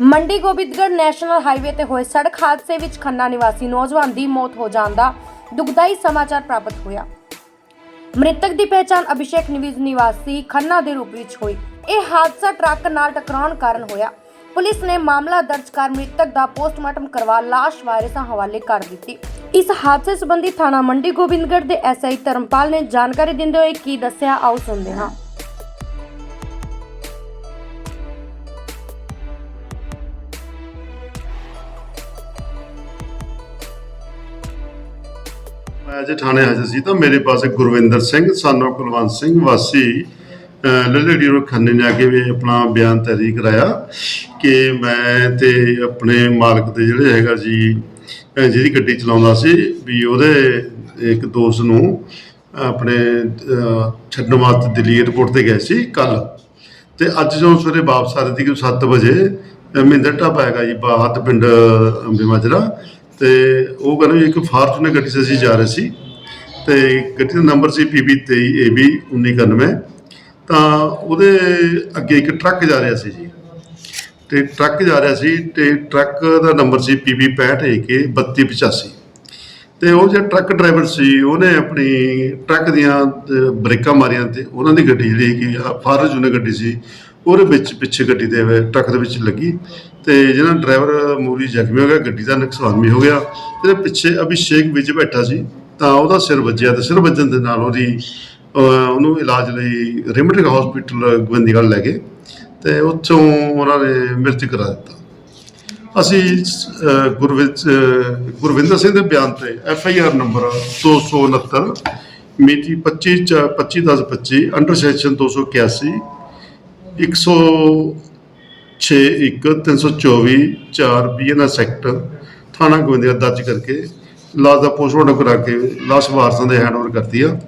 Mandi Gobindgarh national highway ਤੇ ਹੋਏ ਸੜਕ ਹਾਦਸੇ ਵਿੱਚ ਖੰਨਾ ਨਿਵਾਸੀ ਨੌਜਵਾਨ ਦੀ ਮੌਤ ਹੋ ਜਾਣ ਦਾ ਦੁਖਦਾਈ ਸਮਾਚਾਰ ਪ੍ਰਾਪਤ ਹੋਇਆ। ਮ੍ਰਿਤਕ ਦੀ ਪਹਿਚਾਣ ਅਭਿਸ਼ੇਕ ਨਿਵਿਜ ਨਿਵਾਸੀ ਖੰਨਾ ਦੇ ਰੂਪ ਵਿੱਚ ਹੋਈ। ਇਹ ਹਾਦਸਾ ਟਰੱਕ ਨਾਲ ਟਕਰਾਉਣ ਕਾਰਨ ਹੋਇਆ। ਪੁਲਿਸ ਨੇ ਮਾਮਲਾ ਦਰਜ ਕਰ ਮ੍ਰਿਤਕ ਦਾ ਪੋਸਟਮਾਰਟਮ ਕਰਵਾ ਲਾਸ਼ ਵਾਰਿਸਾਂ ਹਵਾਲੇ ਕਰ ਦਿੱਤੀ। ਇਸ ਹਾਦਸੇ ਸੰਬੰਧੀ ਥਾਣਾ ਮੰਡੀ ਗੋਬਿੰਦਗੜ੍ਹ ਦੇ ਐਸਆਈ ਧਰਮਪਾਲ ਨੇ ਜਾਣਕਾਰੀ ਦਿੰਦੇ ਹੋਏ ਕੀ ਦੱਸਿਆ, ਆਓ ਸੁਣਦੇ ਹਾਂ। ਮੈਂ ਅੱਜ ਥਾਣੇ ਹਾਜ਼ਰ ਸੀ ਤਾਂ ਮੇਰੇ ਪਾਸ ਗੁਰਵਿੰਦਰ ਸਿੰਘ ਸਾਨੋ ਕੁਲਵੰਤ ਸਿੰਘ ਵਾਸੀ ਲਲੇੜੀ ਰੋ ਖੰਨੇ ਨੇ ਆ ਕੇ ਵੀ ਆਪਣਾ ਬਿਆਨ ਤਹਿਰੀਰ ਕਰਾਇਆ ਕਿ ਮੈਂ ਤੇ ਆਪਣੇ ਮਾਲਕ ਦੇ ਜਿਹੜੇ ਹੈਗਾ ਜੀ ਅਹ ਜਿਹਦੀ ਗੱਡੀ ਚਲਾਉਂਦਾ ਸੀ ਵੀ ਉਹਦੇ ਇੱਕ ਦੋਸਤ ਨੂੰ ਆਪਣੇ ਅਹ, ਛੱਡਣ ਵਾਸਤੇ ਦਿੱਲੀ ਏਅਰਪੋਰਟ ਤੇ ਗਏ ਸੀ ਕੱਲ ਤੇ ਅੱਜ ਜਦੋਂ ਸਵੇਰੇ ਵਾਪਸ ਆ ਰਹੀ ਸੀ ਕਿ 7 ਵਜੇ ਮਹਿੰਦਰ ਢਾਬਾ ਹੈਗਾ ਜੀ ਬਾਹਤ ਪਿੰਡ ਅੰਬੇਮਾਜਰਾ ਤੇ ਉਹ ਕਹਿੰਦੇ ਵੀ ਇੱਕ ਫਾਰਚੂਨਰ ਗੱਡੀ 'ਚ ਅਸੀਂ ਜਾ ਰਹੇ ਸੀ ਤੇ ਗੱਡੀ ਦਾ ਨੰਬਰ ਸੀ PB 23 AB 1991 ਤਾਂ ਉਹਦੇ ਅੱਗੇ ਇੱਕ ਟਰੱਕ ਜਾ ਰਿਹਾ ਸੀ ਜੀ। ਤੇ ਟਰੱਕ ਜਾ ਰਿਹਾ ਸੀ ਤੇ ਟਰੱਕ ਦਾ ਨੰਬਰ ਸੀ PB 65 AK 3285 ਤੇ ਉਹ ਜਿਹੜਾ ਟਰੱਕ ਡਰਾਈਵਰ ਸੀ ਉਹਨੇ ਆਪਣੀ ਟਰੱਕ ਦੀਆਂ ਅਹ, ਬ੍ਰੇਕਾਂ ਮਾਰੀਆਂ ਤੇ ਉਹਨਾਂ ਦੀ ਗੱਡੀ ਜਿਹੜੀ ਕਿ ਫਾਰਚੂਨਰ ਗੱਡੀ ਸੀ ਉਹਦੇ ਵਿੱਚ ਪਿੱਛੇ ਗੱਡੀ ਦੇ ਵਿੱਚ- ਟਰੱਕ ਦੇ ਵਿੱਚ ਲੱਗੀ ਤੇ ਜਿਹਨਾਂ ਡਰਾਈਵਰ ਮੂਰੀ ਜ਼ਖਮੀ ਹੋ ਗਿਆ ਗੱਡੀ ਦਾ ਨੁਕਸਾਨ ਵੀ ਹੋ ਗਿਆ ਤੇ ਪਿੱਛੇ ਅਭਿਸ਼ੇਕ ਵਿੱਚ ਬੈਠਾ ਸੀ ਤਾਂ ਉਹਦਾ ਸਿਰ ਵੱਜਿਆ ਤੇ ਸਿਰ ਵੱਜਣ ਦੇ ਨਾਲ ਉਹਦੀ ਅਹ, ਉਹਨੂੰ ਇਲਾਜ ਲਈ ਰਿਮਟਿਕ ਹਸਪੀਟਲ ਗੋਬਿੰਦਗੜ੍ਹ ਲੈ ਗਏ ਤੇ ਉੱਥੋਂ ਉਹਨਾਂ ਨੇ ਮ੍ਰਿਤ ਕਰਾ ਦਿੱਤਾ। ਅਸੀਂ ਅਹ, ਗੁਰਵਿੰਦ ਅਹ, ਗੁਰਵਿੰਦਰ ਸਿੰਘ ਦੇ ਬਿਆਨ ਤੇ ਐਫ ਆਈ ਆਰ ਨੰਬਰ 269 ਮਿਤੀ 25 ਚ 25 10 25 ਅੰਡਰ ਸੈਕਸ਼ਨ 281 106 1 324 4 ਬੀਐਨਐਸ ਐਕਟ ਥਾਣਾ ਗੋਬਿੰਦਗੜ੍ਹ ਦਰਜ ਕਰਕੇ ਲਾਸ਼ ਦਾ ਪੋਸਟਮਾਰਟਮ ਕਰਾ ਕੇ ਲਾਸ਼ ਵਾਰਸਾਂ ਦੇ ਹੈਂਡਓਵਰ ਕਰਤੀ ਆ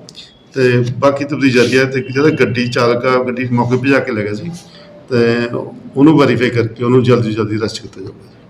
ਤੇ ਬਾਕੀ ਤਬਦੀ ਜਾਰੀ ਹੈ ਤੇ ਜਿਹੜਾ ਗੱਡੀ ਚਾਲਕ ਆ, ਗੱਡੀ ਮੌਕੇ ਭਜਾ ਕੇ ਲੈ ਗਿਆ ਸੀ ਤੇ ਉਹਨੂੰ ਵੈਰੀਫਾਈ ਕਰਕੇ ਉਹਨੂੰ ਜਲਦੀ ਤੋਂ ਜਲਦੀ ਅਰੈਸਟ ਕੀਤਾ ਜਾਊਗਾ।